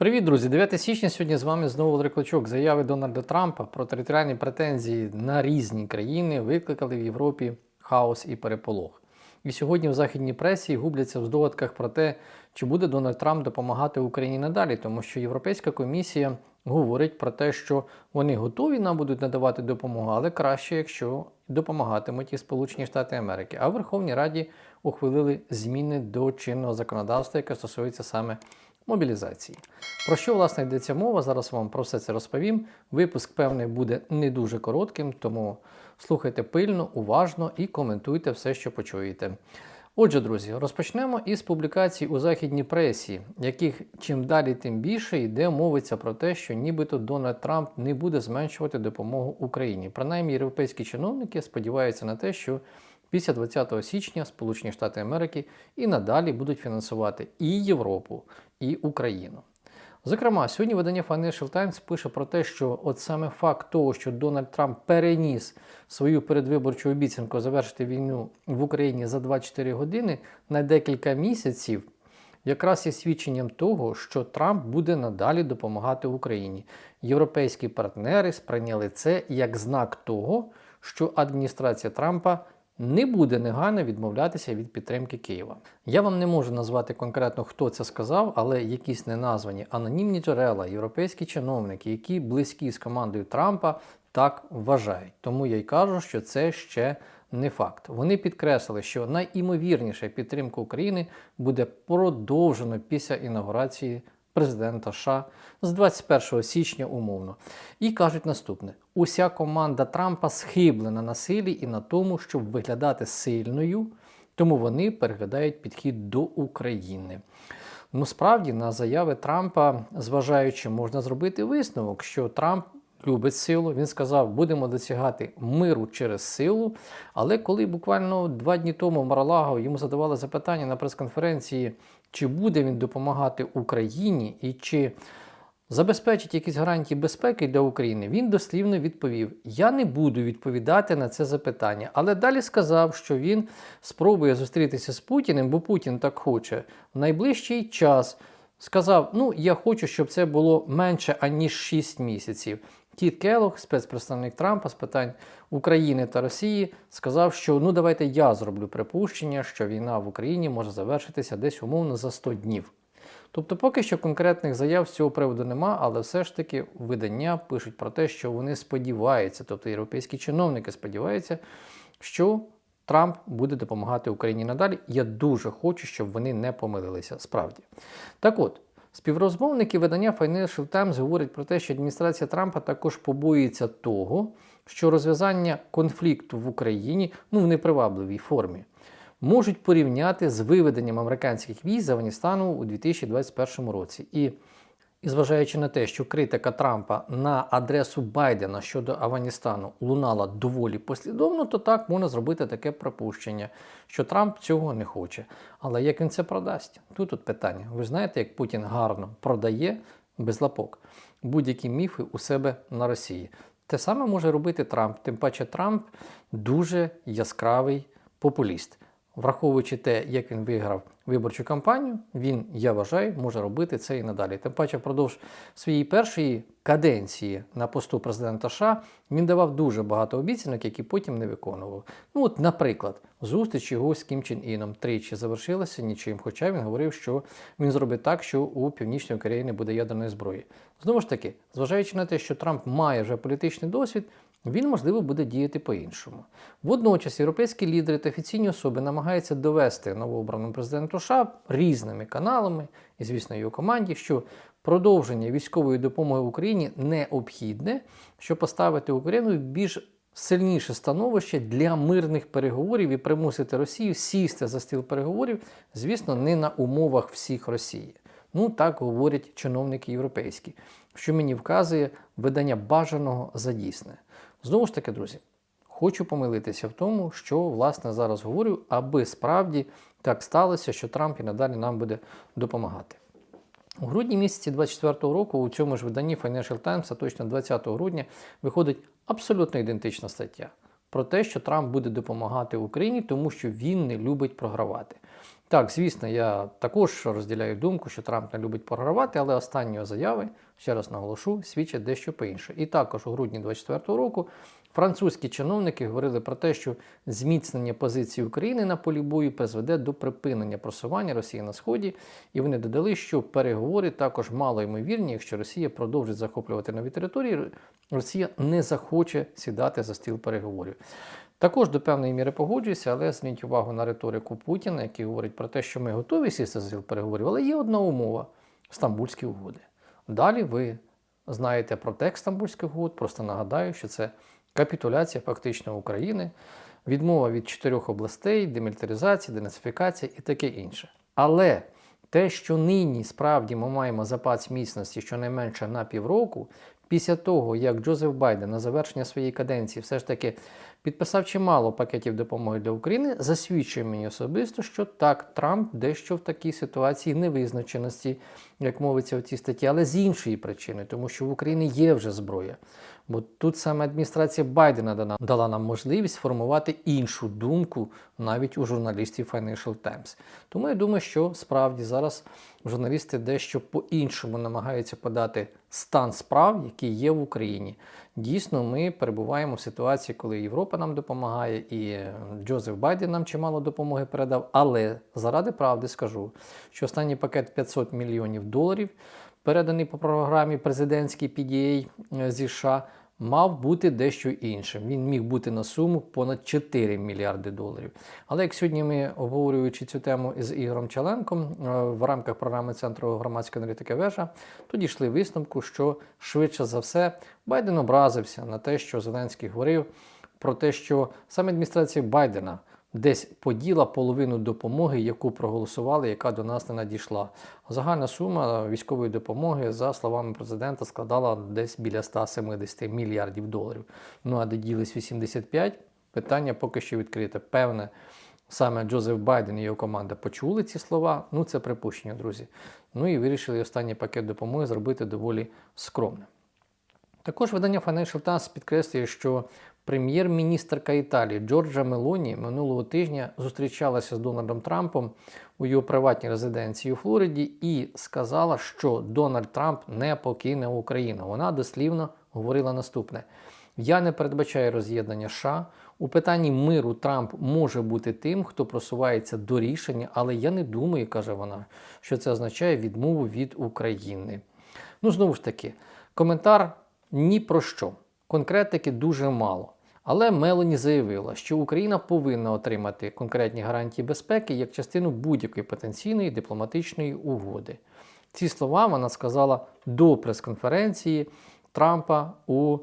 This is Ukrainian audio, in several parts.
Привіт, друзі! 9 січня сьогодні з вами знову Валерій Клочок. Заяви Дональда Трампа про територіальні претензії на різні країни викликали в Європі хаос і переполох. І сьогодні в західній пресі губляться в здогадках про те, чи буде Дональд Трамп допомагати Україні надалі, тому що Європейська комісія говорить про те, що вони готові нам будуть надавати допомогу, але краще, якщо допомагатимуть і Сполучені Штати Америки. А в Верховній Раді ухвалили зміни до чинного законодавства, яке стосується саме мобілізації. Про що власне йдеться мова? Зараз вам про все це розповім. Випуск, певний, буде не дуже коротким, тому слухайте пильно, уважно і коментуйте все, що почуєте. Отже, друзі, розпочнемо із публікацій у західній пресі, яких чим далі, тим більше йде мовиться про те, що нібито Дональд Трамп не буде зменшувати допомогу Україні. Принаймні, європейські чиновники сподіваються на те, що після 20 січня Сполучені Штати Америки і надалі будуть фінансувати і Європу, і Україну. Зокрема, сьогодні видання Financial Times пише про те, що от саме факт того, що Дональд Трамп переніс свою передвиборчу обіцянку завершити війну в Україні за 24 години на декілька місяців, якраз є свідченням того, що Трамп буде надалі допомагати Україні. Європейські партнери сприйняли це як знак того, що адміністрація Трампа не буде негайно відмовлятися від підтримки Києва. Я вам не можу назвати конкретно, хто це сказав, але якісь неназвані анонімні джерела, європейські чиновники, які близькі з командою Трампа, так вважають. Тому я й кажу, що це ще не факт. Вони підкреслили, що найімовірніша підтримка України буде продовжено після інаугурації президента США з 21 січня умовно. І кажуть наступне: уся команда Трампа схиблена на силі і на тому, щоб виглядати сильною, тому вони переглядають підхід до України. Ну, справді, на заяви Трампа, зважаючи, можна зробити висновок, що Трамп любить силу. Він сказав, будемо досягати миру через силу. Але коли буквально два дні тому Маралаго йому задавали запитання на прес-конференції, чи буде він допомагати Україні і чи забезпечить якісь гарантії безпеки для України, він дослівно відповів: Я не буду відповідати на це запитання. Але далі сказав, що він спробує зустрітися з Путіним, бо Путін так хоче в найближчий час. Сказав: Ну, я хочу, щоб це було менше аніж 6 місяців. Кіт Келлог, спецпредставник Трампа з питань України та Росії, сказав, що ну давайте я зроблю припущення, що війна в Україні може завершитися десь умовно за 100 днів. Тобто, поки що конкретних заяв з цього приводу нема, але все ж таки видання пишуть про те, що вони сподіваються, тобто європейські чиновники сподіваються, що Трамп буде допомагати Україні надалі. Я дуже хочу, щоб вони не помилилися. Справді. Так от. Співрозмовники видання Financial Times говорять про те, що адміністрація Трампа також побоюється того, що розв'язання конфлікту в Україні ну в непривабливій формі можуть порівняти з виведенням американських військ з Афганістану у 2021 році. І і зважаючи на те, що критика Трампа на адресу Байдена щодо Афганістану лунала доволі послідовно, то так можна зробити таке припущення, що Трамп цього не хоче. Але як він це продасть? Тут тут питання. Ви знаєте, як Путін гарно продає без лапок будь-які міфи у себе на Росії. Те саме може робити Трамп. Тим паче Трамп дуже яскравий популіст. Враховуючи те, як він виграв виборчу кампанію, він, я вважаю, може робити це і надалі. Тим паче, впродовж своєї першої каденції на посту президента США він давав дуже багато обіцянок, які потім не виконував. Ну, от, наприклад, зустріч його з Кім Чен Іном тричі завершилася нічим, хоча він говорив, що він зробить так, що у Північній Кореї не буде ядерної зброї. Знову ж таки, зважаючи на те, що Трамп має вже політичний досвід, він, можливо, буде діяти по-іншому. Водночас європейські лідери та офіційні особи намагаються довести новообраному президенту США різними каналами і, звісно, його команді, що продовження військової допомоги Україні необхідне, щоб поставити Україну в більш сильніше становище для мирних переговорів і примусити Росію сісти за стіл переговорів, звісно, не на умовах всіх Росії. Ну так говорять чиновники європейські, що мені вказує видання бажаного за дійсне. Знову ж таки, друзі, хочу помилитися в тому, що власне зараз говорю, аби справді так сталося, що Трамп і надалі нам буде допомагати. У грудні місяці 24-го року у цьому ж виданні Financial Times, а точно 20 грудня, виходить абсолютно ідентична стаття про те, що Трамп буде допомагати Україні, тому що він не любить програвати. Так, звісно, я також розділяю думку, що Трамп не любить програвати, але останні заяви, ще раз наголошу, свідчать дещо по інше. І також у грудні 2024 року французькі чиновники говорили про те, що зміцнення позиції України на полі бою призведе до припинення просування Росії на сході, і вони додали, що переговори також мало ймовірні, якщо Росія продовжить захоплювати нові території, Росія не захоче сідати за стіл переговорів. Також до певної міри погоджуюся, але зверніть увагу на риторику Путіна, який говорить про те, що ми готові сісти стіл переговорів, але є одна умова Стамбульські угоди. Далі ви знаєте про текст Стамбульських угод, просто нагадаю, що це капітуляція фактично України, відмова від чотирьох областей, демілітаризація, денацифікація і таке інше. Але те, що нині справді ми маємо запас міцності щонайменше на півроку, після того, як Джозеф Байден на завершення своєї каденції все ж таки підписав чимало пакетів допомоги для України, засвідчує мені особисто, що так, Трамп дещо в такій ситуації невизначеності, як мовиться в цій статті, але з іншої причини, тому що в Україні є вже зброя. Бо тут саме адміністрація Байдена дала, дала нам можливість формувати іншу думку навіть у журналістів Financial Times. Тому я думаю, що справді зараз журналісти дещо по-іншому намагаються подати стан справ, який є в Україні. Дійсно, ми перебуваємо в ситуації, коли Європа нам допомагає, і Джозеф Байден нам чимало допомоги передав. Але заради правди скажу, що останній пакет 500 мільйонів доларів, переданий по програмі президентській PDA зі США, мав бути дещо іншим. Він міг бути на суму понад 4 мільярди доларів. Але як сьогодні ми, обговорюючи цю тему із Ігорем Чаленком е, в рамках програми Центру громадської аналітики вежа, то дійшли висновку, що швидше за все Байден образився на те, що Зеленський говорив про те, що саме адміністрація Байдена десь поділа половину допомоги, яку проголосували, яка до нас не надійшла. Загальна сума військової допомоги, за словами президента, складала десь біля 170 мільярдів доларів. Ну а де ділись 85, питання поки що відкрите. Певне, саме Джозеф Байден і його команда почули ці слова. Ну, це припущення, друзі. Ну і вирішили останній пакет допомоги зробити доволі скромним. Також видання Financial Times підкреслює, що прем'єр-міністрка Італії Джорджа Мелоні минулого тижня зустрічалася з Дональдом Трампом у його приватній резиденції у Флориді і сказала, що Дональд Трамп не покине Україну. Вона дослівно говорила наступне: я не передбачаю роз'єднання США. У питанні миру Трамп може бути тим, хто просувається до рішення, але я не думаю, каже вона, що це означає відмову від України. Ну, знову ж таки, коментар ні про що. Конкретики дуже мало. Але Мелані заявила, що Україна повинна отримати конкретні гарантії безпеки як частину будь-якої потенційної дипломатичної угоди. Ці слова вона сказала до прес-конференції Трампа у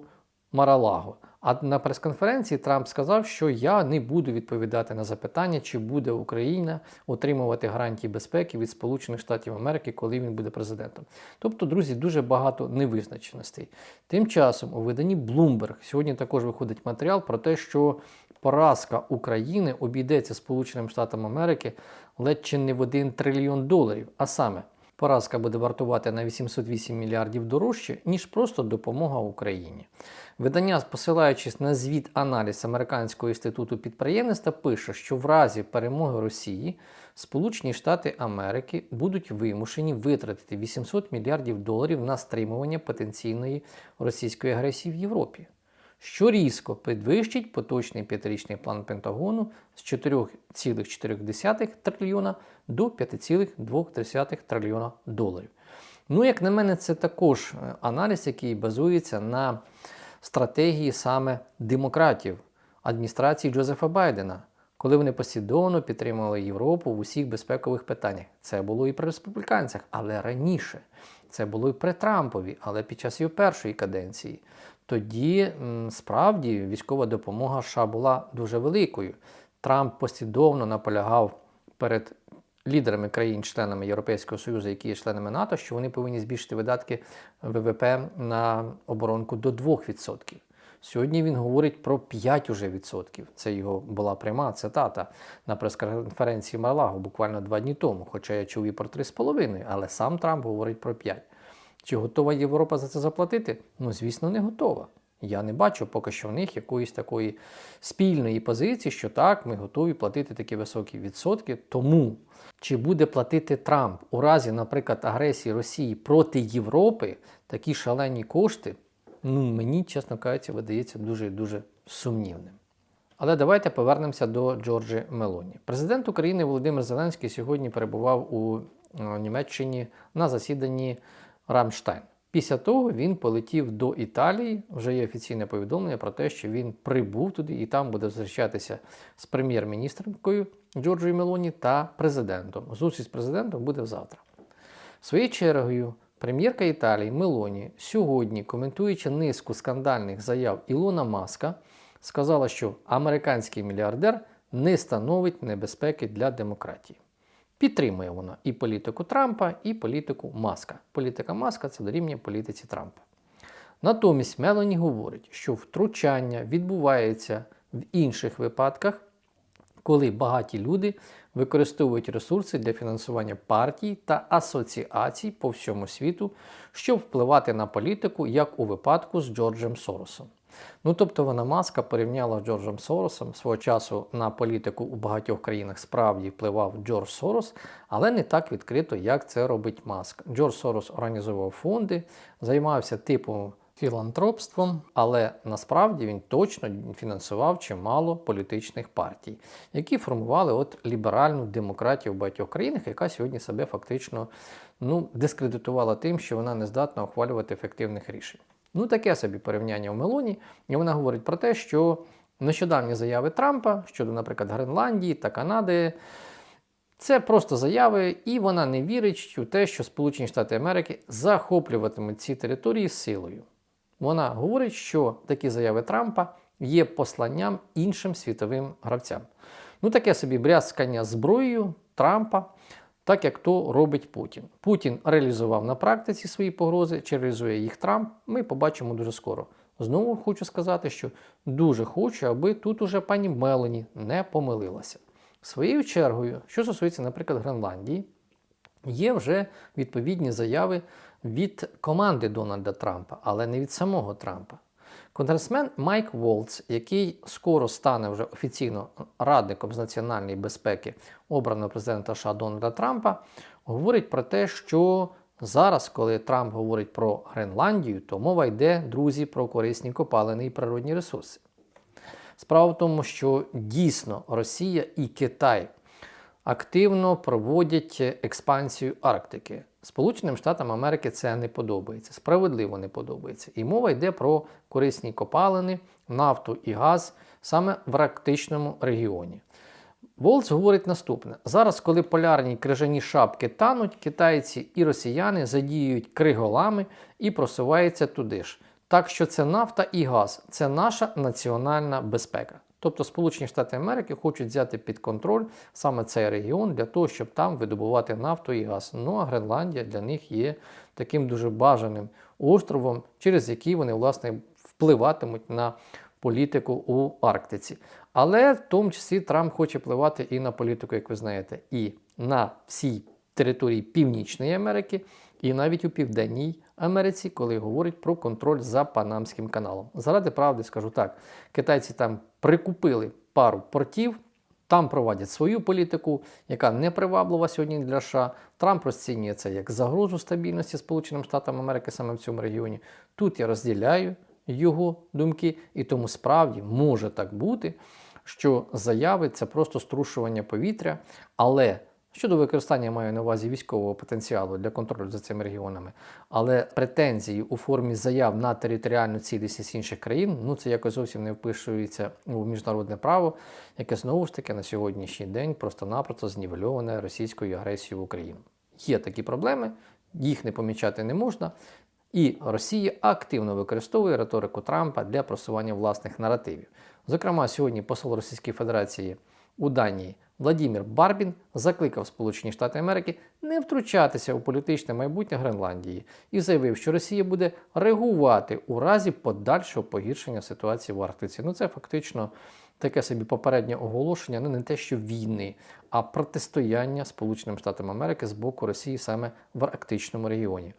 Маралаго. А на прес-конференції Трамп сказав, що я не буду відповідати на запитання, чи буде Україна отримувати гарантії безпеки від Сполучених Штатів Америки, коли він буде президентом. Тобто, друзі, дуже багато невизначеностей. Тим часом у виданні Bloomberg сьогодні також виходить матеріал про те, що поразка України обійдеться Сполученим Штатам Америки ледь чи не в 1 трильйон доларів. А саме, поразка буде вартувати на 808 мільярдів дорожче, ніж просто допомога Україні. Видання, посилаючись на звіт аналіз Американського інституту підприємництва, пише, що в разі перемоги Росії Сполучені Штати Америки будуть вимушені витратити 800 мільярдів доларів на стримування потенційної російської агресії в Європі, що різко підвищить поточний п'ятирічний план Пентагону з 4,4 трильйона до 5,2 трильйона доларів. Ну, як на мене, це також аналіз, який базується на стратегії саме демократів адміністрації Джозефа Байдена, коли вони послідовно підтримували Європу в усіх безпекових питаннях. Це було і при республіканцях, але раніше. Це було і при Трампові, але під час його першої каденції. Тоді справді військова допомога США була дуже великою. Трамп послідовно наполягав перед лідерами країн-членами Європейського Союзу, які є членами НАТО, що вони повинні збільшити видатки ВВП на оборонку до 2%. Сьогодні він говорить про 5 уже відсотків. Це його була пряма цитата на прес-конференції Марлаго буквально два дні тому. Хоча я чув і про 3,5, але сам Трамп говорить про 5. Чи готова Європа за це заплатити? Ну, звісно, не готова. Я не бачу поки що в них якоїсь такої спільної позиції, що так, ми готові платити такі високі відсотки. Тому чи буде платити Трамп у разі, наприклад, агресії Росії проти Європи такі шалені кошти, ну мені, чесно кажучи, видається дуже дуже сумнівним. Але давайте повернемося до Джорджі Мелоні. Президент України Володимир Зеленський сьогодні перебував у е, Німеччині на засіданні Рамштайн. Після того він полетів до Італії. Вже є офіційне повідомлення про те, що він прибув туди і там буде зустрічатися з прем'єр-міністркою Джорджою Мелоні та президентом. Зустріч з президентом буде завтра. Своєю чергою, прем'єрка Італії Мелоні сьогодні, коментуючи низку скандальних заяв Ілона Маска, сказала, що американський мільярдер не становить небезпеки для демократії. Підтримує вона і політику Трампа, і політику Маска. Політика Маска це дорівнює політиці Трампа. Натомість Мелоні говорить, що втручання відбувається в інших випадках, коли багаті люди використовують ресурси для фінансування партій та асоціацій по всьому світу, щоб впливати на політику, як у випадку з Джорджем Соросом. Ну тобто вона маска порівняла з Джорджем Соросом свого часу на політику у багатьох країнах справді впливав Джордж Сорос, але не так відкрито, як це робить Маск. Джордж Сорос організовував фонди, займався типом філантропством, але насправді він точно фінансував чимало політичних партій, які формували от ліберальну демократію в багатьох країнах, яка сьогодні себе фактично ну, дискредитувала тим, що вона не здатна ухвалювати ефективних рішень. Ну, таке собі порівняння в Мелоні, і вона говорить про те, що нещодавні заяви Трампа щодо, наприклад, Гренландії та Канади. Це просто заяви, і вона не вірить у те, що Сполучені Штати Америки захоплюватимуть ці території силою. Вона говорить, що такі заяви Трампа є посланням іншим світовим гравцям. Ну, таке собі брязкання зброєю Трампа, так як то робить Путін. Путін реалізував на практиці свої погрози, чи реалізує їх Трамп, ми побачимо дуже скоро. Знову хочу сказати, що дуже хочу, аби тут уже пані Мелані не помилилася. Своєю чергою, що стосується, наприклад, Гренландії, є вже відповідні заяви від команди Дональда Трампа, але не від самого Трампа. Конгресмен Майк Волц, який скоро стане вже офіційно радником з національної безпеки обраного президента США Дональда Трампа, говорить про те, що зараз, коли Трамп говорить про Гренландію, то мова йде, друзі, про корисні копалини і природні ресурси. Справа в тому, що дійсно Росія і Китай активно проводять експансію Арктики. Сполученим Штатам Америки це не подобається, справедливо не подобається. І мова йде про корисні копалини, нафту і газ саме в арктичному регіоні. Волц говорить наступне: зараз, коли полярні крижані шапки тануть, китайці і росіяни задіюють криголами і просуваються туди ж. Так що це нафта і газ, це наша національна безпека. Тобто Сполучені Штати Америки хочуть взяти під контроль саме цей регіон для того, щоб там видобувати нафту і газ. Ну а Гренландія для них є таким дуже бажаним островом, через який вони власне впливатимуть на політику у Арктиці. Але в тому числі Трамп хоче впливати і на політику, як ви знаєте, і на всій території Північної Америки, і навіть у Південній Америці, коли говорять про контроль за Панамським каналом. Заради правди скажу так: китайці там прикупили пару портів. Там проводять свою політику, яка не приваблива сьогодні для США. Трамп розцінює це як загрозу стабільності Сполученим Штатам Америки саме в цьому регіоні. Тут я розділяю його думки, і тому справді може так бути, що заяви це просто струшування повітря, але Щодо використання я маю на увазі військового потенціалу для контролю за цими регіонами, але претензії у формі заяв на територіальну цілісність інших країн, ну це якось зовсім не впишується у міжнародне право, яке знову ж таки на сьогоднішній день просто-напросто знівельоване російською агресією в Україну. Є такі проблеми, їх не помічати не можна. І Росія активно використовує риторику Трампа для просування власних наративів. Зокрема, сьогодні посол Російської Федерації у Данії Владімір Барбін закликав Сполучені Штати Америки не втручатися у політичне майбутнє Гренландії і заявив, що Росія буде реагувати у разі подальшого погіршення ситуації в Арктиці. Ну це фактично таке собі попереднє оголошення, ну не те, що війни, а протистояння Сполученим Штатам Америки з боку Росії саме в Арктичному регіоні.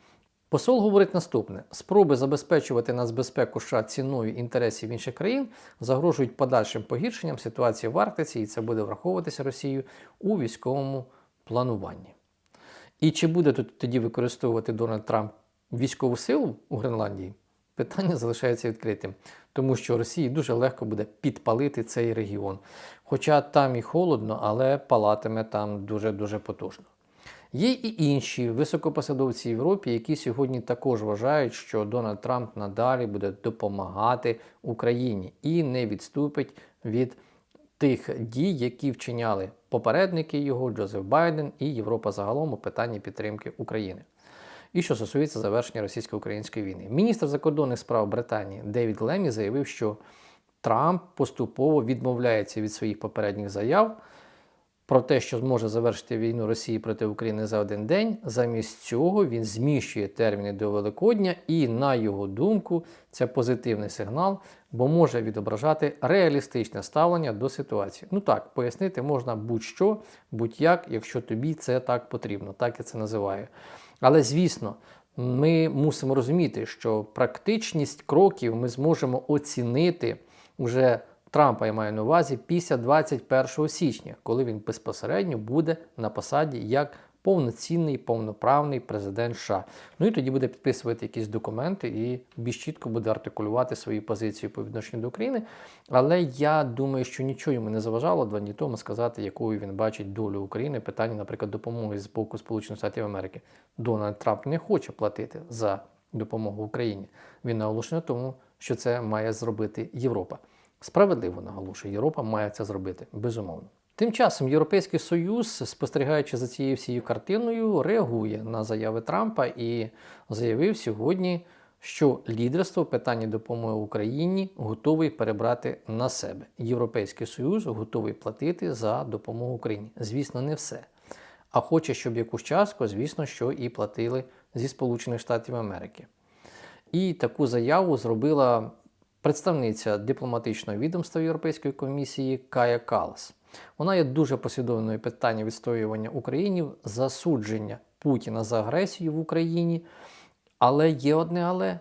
Посол говорить наступне: спроби забезпечувати нацбезпеку США ціною інтересів інших країн загрожують подальшим погіршенням ситуації в Арктиці, і це буде враховуватися Росією у військовому плануванні. І чи буде тут тоді використовувати Дональд Трамп військову силу у Гренландії? Питання залишається відкритим, тому що Росії дуже легко буде підпалити цей регіон. Хоча там і холодно, але палатиме там дуже-дуже потужно. Є і інші високопосадовці Європі, які сьогодні також вважають, що Дональд Трамп надалі буде допомагати Україні і не відступить від тих дій, які вчиняли попередники його, Джозеф Байден і Європа загалом у питанні підтримки України. І що стосується завершення російсько-української війни, міністр закордонних справ Британії Девід Лемі заявив, що Трамп поступово відмовляється від своїх попередніх заяв про те, що зможе завершити війну Росії проти України за один день. Замість цього він зміщує терміни до Великодня, і, на його думку, це позитивний сигнал, бо може відображати реалістичне ставлення до ситуації. Ну так, пояснити можна будь-що, будь-як, якщо тобі це так потрібно, так я це називаю. Але звісно. Ми мусимо розуміти, що практичність кроків ми зможемо оцінити уже Трампа я маю на увазі після 21 січня, коли він безпосередньо буде на посаді як повноцінний повноправний президент США. Ну і тоді буде підписувати якісь документи і більш чітко буде артикулювати свої позиції по відношенню до України. Але я думаю, що нічого йому не заважало два дні тому сказати, якою він бачить долю України. Питання, наприклад, допомоги з боку Сполучених Штатів Америки. Дональд Трамп не хоче платити за допомогу Україні. Він наголошує на тому, що це має зробити Європа. Справедливо наголошує, Європа має це зробити, безумовно. Тим часом Європейський Союз, спостерігаючи за цією всією картиною, реагує на заяви Трампа і заявив сьогодні, що лідерство в питанні допомоги Україні готовий перебрати на себе. Європейський Союз готовий платити за допомогу Україні. Звісно, не все. А хоче, щоб якусь частку, звісно, що і платили зі Сполучених Штатів Америки. І таку заяву зробила представниця дипломатичного відомства Європейської комісії Кая Калас. Вона є дуже послідовною питання відстоювання Українів, засудження Путіна за агресію в Україні. Але є одне але.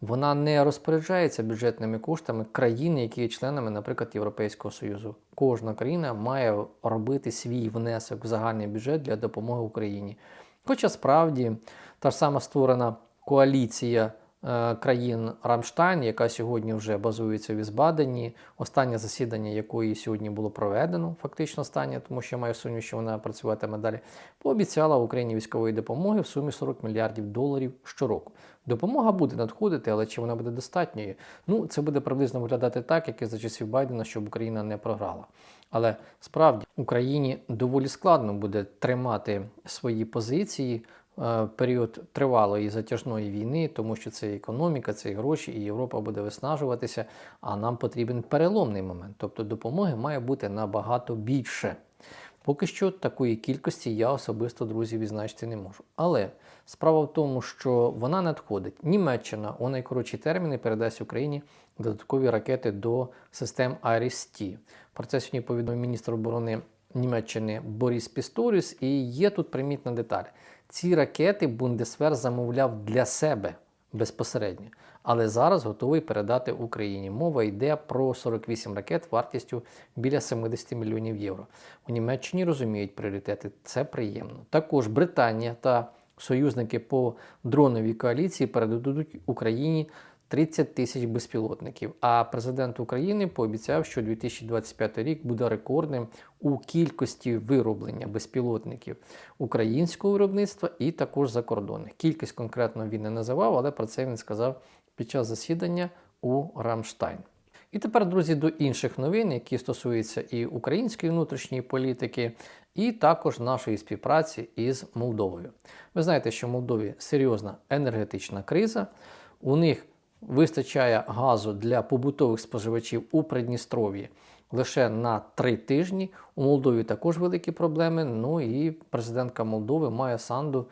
Вона не розпоряджається бюджетними коштами країни, які є членами, наприклад, Європейського Союзу. Кожна країна має робити свій внесок в загальний бюджет для допомоги Україні. Хоча справді та ж сама створена коаліція країн Рамштайн, яка сьогодні вже базується в Ізбадені. Останнє засідання якої сьогодні було проведено, фактично останнє, тому що я маю сумнів, що вона працюватиме далі, пообіцяла Україні військової допомоги в сумі 40 мільярдів доларів щороку. Допомога буде надходити, але чи вона буде достатньою? Ну, це буде приблизно виглядати так, як і за часів Байдена, щоб Україна не програла. Але справді Україні доволі складно буде тримати свої позиції. Е, період тривалої затяжної війни, тому що це економіка, це гроші, і Європа буде виснажуватися. А нам потрібен переломний момент. Тобто допомоги має бути набагато більше. Поки що такої кількості я особисто, друзі, відзначити не можу. Але справа в тому, що вона надходить. Німеччина у найкоротші терміни передасть Україні додаткові ракети до систем iris Про це сьогодні повідомив міністр оборони Німеччини Борис Пісторіс, і є тут примітна деталь. Ці ракети Бундесвер замовляв для себе безпосередньо, але зараз готовий передати Україні. Мова йде про 48 ракет вартістю біля 70 мільйонів євро. У Німеччині розуміють пріоритети, це приємно. Також Британія та союзники по дроновій коаліції передадуть Україні 30 тисяч безпілотників. А президент України пообіцяв, що 2025 рік буде рекордним у кількості вироблення безпілотників українського виробництва і також закордонних. Кількість конкретно він не називав, але про це він сказав під час засідання у Рамштайн. І тепер, друзі, до інших новин, які стосуються і української внутрішньої політики, і також нашої співпраці із Молдовою. Ви знаєте, що в Молдові серйозна енергетична криза. У них вистачає газу для побутових споживачів у Придністров'ї лише на три тижні. У Молдові також великі проблеми. Ну і президентка Молдови Майя Санду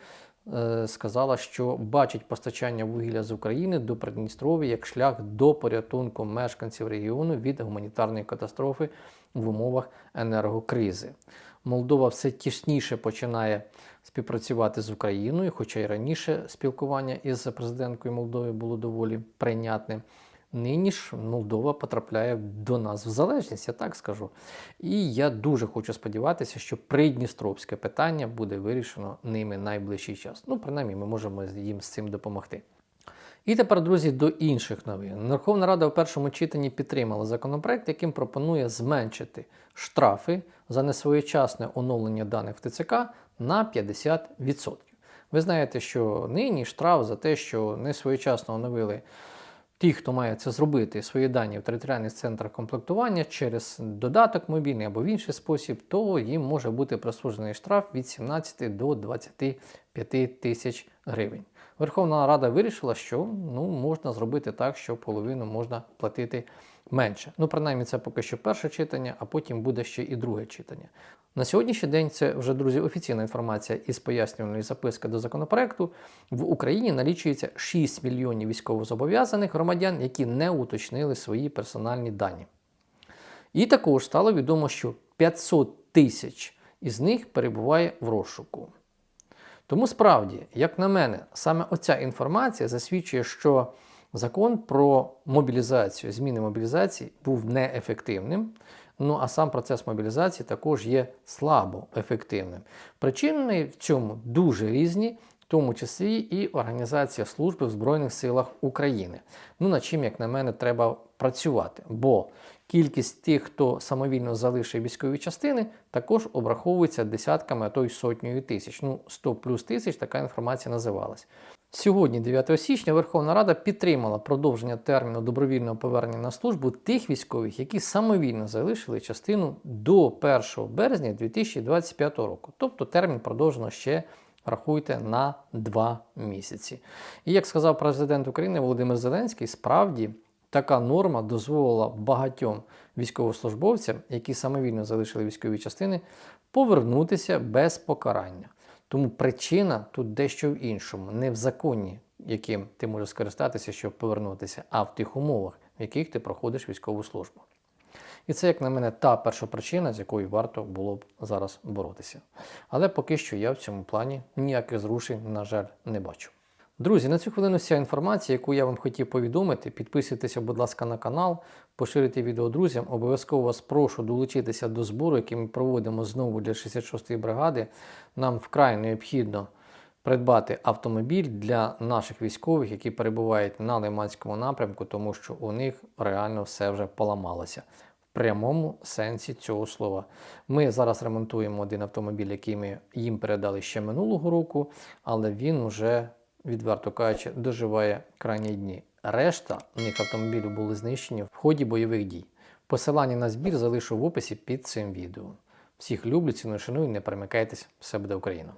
е, сказала, що бачить постачання вугілля з України до Придністров'я як шлях до порятунку мешканців регіону від гуманітарної катастрофи в умовах енергокризи. Молдова все тісніше починає співпрацювати з Україною, хоча й раніше спілкування із президенткою Молдови було доволі прийнятним. Нині ж Молдова потрапляє до нас в залежність, я так скажу. І я дуже хочу сподіватися, що придністровське питання буде вирішено ними найближчий час. Ну, принаймні, ми можемо їм з цим допомогти. І тепер, друзі, до інших новин. Верховна Рада у першому читанні підтримала законопроект, яким пропонує зменшити штрафи за несвоєчасне оновлення даних в ТЦК на 50%. Ви знаєте, що нині штраф за те, що не своєчасно оновили ті, хто має це зробити, свої дані в територіальних центрах комплектування через додаток мобільний або в інший спосіб, то їм може бути присуджений штраф від 17 до 25 тисяч гривень. Верховна Рада вирішила, що ну, можна зробити так, що половину можна платити менше. Ну, принаймні, це поки що перше читання, а потім буде ще і друге читання. На сьогоднішній день це вже, друзі, офіційна інформація із пояснювальної записки до законопроекту. В Україні налічується 6 мільйонів військовозобов'язаних громадян, які не уточнили свої персональні дані. І також стало відомо, що 500 тисяч із них перебуває в розшуку. Тому справді, як на мене, саме оця інформація засвідчує, що закон про мобілізацію, зміни мобілізації був неефективним. Ну а сам процес мобілізації також є слабо ефективним. Причини в цьому дуже різні, в тому числі і організація служби в Збройних силах України. Ну над чим, як на мене, треба працювати. Бо кількість тих, хто самовільно залишив військові частини, також обраховується десятками, а то й сотнею тисяч. Ну, 100 плюс тисяч така інформація називалась. Сьогодні, 9 січня, Верховна Рада підтримала продовження терміну добровільного повернення на службу тих військових, які самовільно залишили частину до 1 березня 2025 року. Тобто термін продовжено ще. Рахуйте на два місяці. І як сказав президент України Володимир Зеленський, справді така норма дозволила багатьом військовослужбовцям, які самовільно залишили військові частини, повернутися без покарання. Тому причина тут дещо в іншому, не в законі, яким ти можеш скористатися, щоб повернутися, а в тих умовах, в яких ти проходиш військову службу. І це, як на мене, та перша причина, з якою варто було б зараз боротися. Але поки що я в цьому плані ніяких зрушень, на жаль, не бачу. Друзі, на цю хвилину вся інформація, яку я вам хотів повідомити. Підписуйтеся, будь ласка, на канал, поширюйте відео друзям. Обов'язково вас прошу долучитися до збору, який ми проводимо знову для 66-ї бригади. Нам вкрай необхідно придбати автомобіль для наших військових, які перебувають на Лиманському напрямку, тому що у них реально все вже поламалося. Прямому сенсі цього слова. Ми зараз ремонтуємо один автомобіль, який ми їм передали ще минулого року, але він вже відверто кажучи, доживає крайні дні. Решта них автомобілів були знищені в ході бойових дій. Посилання на збір залишу в описі під цим відео. Всіх люблю, ціную, шаную, не перемикайтесь, все буде Україна!